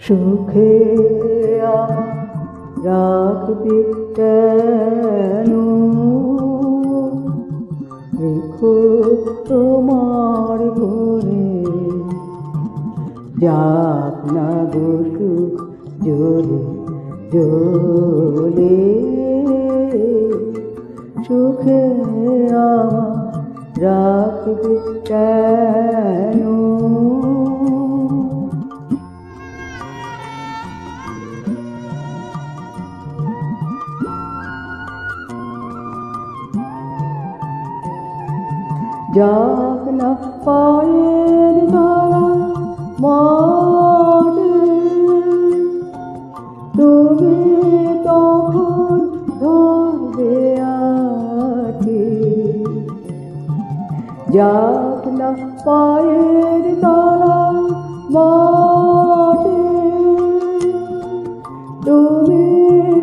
সুখে রাখবি কেন? তোমার ঘরে যাক না গো সুখ জোরে জোরে। সুখে রাখবি কেন? যাক না পায়ের দ্বারা মাঠে। তুমি তখন ধরবে আছি যাক না পায়ের দ্বারা মাঠে। তুমি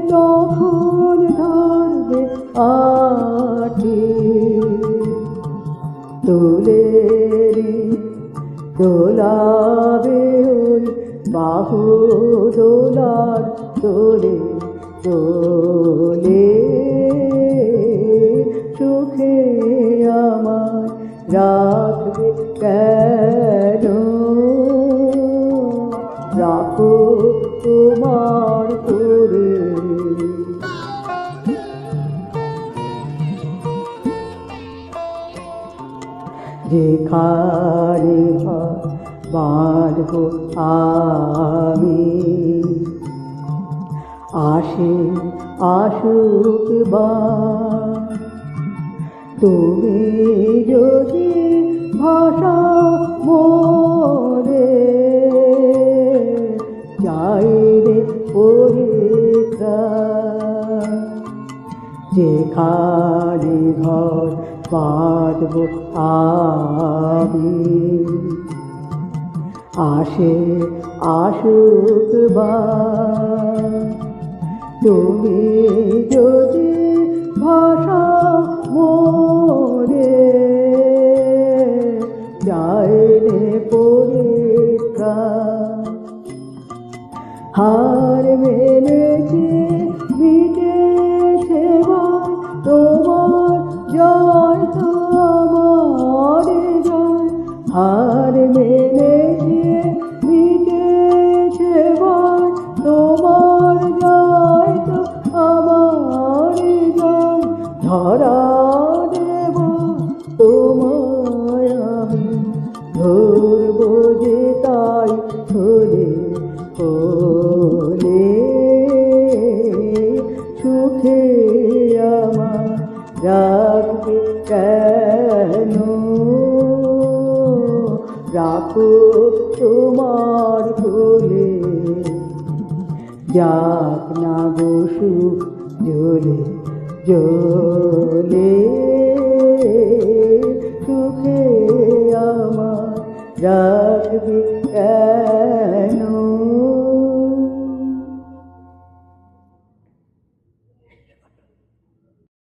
তখন ধরবে আছি তুলে দোলাবে ওই বাহু দোলার তোলে তোলে। সুখে আমার রাখবে কেন? যেখানে বাঁধব আমি। আসে আসুক বা তুমি যদি ভাষা মোরে চাইলে পরিত্রা যেখানে ঘর বাঁধব আমি। আসে আসুক বা তুমি যদি ভাষা মোরে চাইলে পরীক্ষা হার মেনেছে হার মেনেছে মিটে সেবা তোমার তো আমার ধরা দেব তোমায় আমি, ধরব যে তাই ধরে হলে সুখে আমার রাখবে তোমার ভুলে যাক না বসু জলে জলে সুখে আমার রাখবে